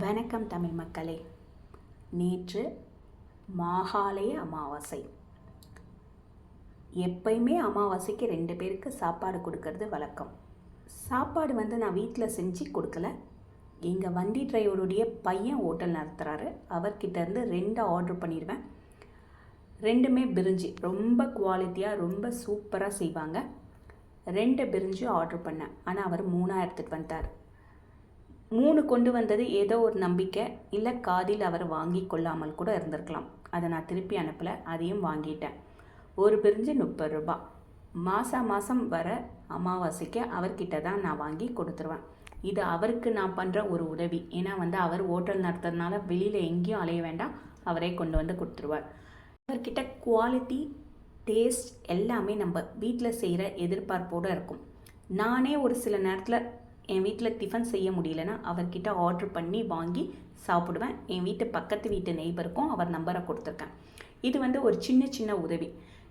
வணக்கம் தமிழ் மக்களே. நேற்று மாகாலய அமாவாசை. எப்பயுமே அமாவாசைக்கு ரெண்டு பேருக்கு சாப்பாடு கொடுக்கறது வழக்கம். சாப்பாடு வந்து நான் வீட்டில் செஞ்சு கொடுக்கல. எங்கள் வண்டி டிரைவருடைய பையன் ஹோட்டல் நடத்துகிறாரு அவர்கிட்டருந்து ரெண்டு ஆர்டர் பண்ணிடுவேன் ரெண்டுமே பிரிஞ்சு ரொம்ப குவாலிட்டியாக ரொம்ப சூப்பராக செய்வாங்க. ரெண்டு பிரிஞ்சு ஆர்டர் பண்ணேன். ஆனால் அவர் மூணாக எடுத்துகிட்டு வந்துட்டார். மூணு கொண்டு வந்தது ஏதோ ஒரு நம்பிக்கை இல்லை காதில் அவர் வாங்கி கொள்ளாமல் கூட இருந்திருக்கலாம். அதை நான் திருப்பி அனுப்பலை அதையும் வாங்கிட்டேன். ஒரு பிரிஞ்சு முப்பது ரூபா. மாதம் மாதம் வர அமாவாசைக்கு அவர்கிட்ட தான் நான் வாங்கி கொடுத்துருவேன். இது அவருக்கு நான் பண்ணுற ஒரு உதவி. ஏன்னா வந்து அவர் ஹோட்டல் நடத்துறதுனால வெளியில் எங்கேயும் அலைய வேண்டாம். அவரே கொண்டு வந்து கொடுத்துருவார். அவர்கிட்ட குவாலிட்டி டேஸ்ட் எல்லாமே நம்ம வீட்டில் செய்கிற எதிர்பார்ப்போடு இருக்கும். நானே ஒரு சில நேரத்தில் என் வீட்டில் டிஃபன் செய்ய முடியலன்னா அவர்கிட்ட ஆர்டர் பண்ணி வாங்கி சாப்பிடுவேன். என் வீட்டு பக்கத்து வீட்டு நெய்பருக்கும் அவர் நம்பரை கொடுத்துருக்கேன். இது வந்து ஒரு சின்ன சின்ன உதவி.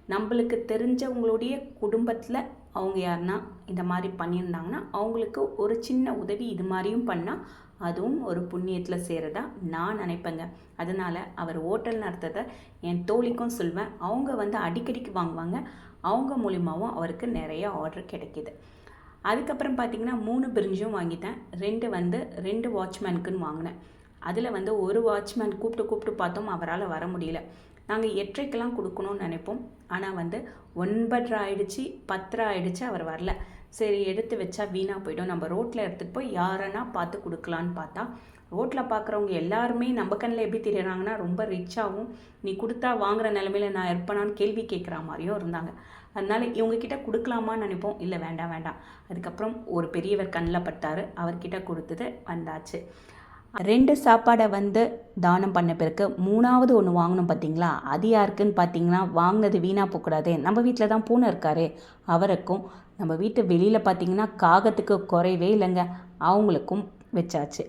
நம்மளுக்கு தெரிஞ்சவங்களுடைய குடும்பத்தில் அவங்க யாருன்னா இந்த மாதிரி பண்ணியிருந்தாங்கன்னா அவங்களுக்கு ஒரு சின்ன உதவி இது மாதிரியும் பண்ணால் அதுவும் ஒரு புண்ணியத்தில் சேரதா நான் நினைப்பேங்க. அதனால் அவர் ஹோட்டல் நடத்ததை என் தோழிக்கும் சொல்வேன். அவங்க வந்து அடிக்கடிக்கு வாங்குவாங்க. அவங்க மூலிமாவும் அவருக்கு நிறைய ஆர்டர் கிடைக்கிது. அதுக்கப்புறம் பார்த்தீங்கன்னா மூணு பிரிஞ்சும் வாங்கிட்டேன். ரெண்டு வந்து ரெண்டு வாட்ச்மேனுக்குன்னு வாங்கினேன். அதில் வந்து ஒரு வாட்ச்மேன் கூப்பிட்டு கூப்பிட்டு பார்த்தோம் அவரால் வர முடியல. நாங்கள் எட்டரைக்கெல்லாம் கொடுக்கணும்னு நினைப்போம். ஆனால் வந்து ஒன்பதரை ஆயிடுச்சு பத்தரை ஆயிடுச்சு அவர் வரல. சரி எடுத்து வச்சா வீணாக போயிடும். நம்ம ரோட்டில் எடுத்துகிட்டு போய் யாரன்னா பார்த்து கொடுக்கலான்னு பார்த்தா ரோட்டில் பார்க்குறவங்க எல்லாருமே நம்ம கண்ணில் எப்படி தெரியறாங்கன்னா ரொம்ப ரிச்சாகவும் நீ கொடுத்தா வாங்குற நிலமையில நான் இருப்பேனான்னு கேள்வி கேட்குற மாதிரியும் இருந்தாங்க. அதனால் இவங்கக்கிட்ட கொடுக்கலாமான்னு நினைப்போம். இல்லை வேண்டாம் வேண்டாம். அதுக்கப்புறம் ஒரு பெரியவர் கண்ணில் பட்டார். அவர்கிட்ட கொடுத்தது வந்தாச்சு. ரெண்டு சாப்பாடை வந்து தானம் பண்ண பிறகு மூணாவது ஒன்று வாங்கணும் பார்த்தீங்களா? அது யாருக்குன்னு பார்த்தீங்கன்னா வாங்கினது வீணாக போகக்கூடாது. நம்ம வீட்டில் தான் பூனை இருக்காரு அவருக்கும் நம்ம வீட்டு வெளியில் பார்த்தீங்கன்னா காகத்துக்கு குறைவே இல்லைங்க. அவங்களுக்கும் வச்சாச்சு.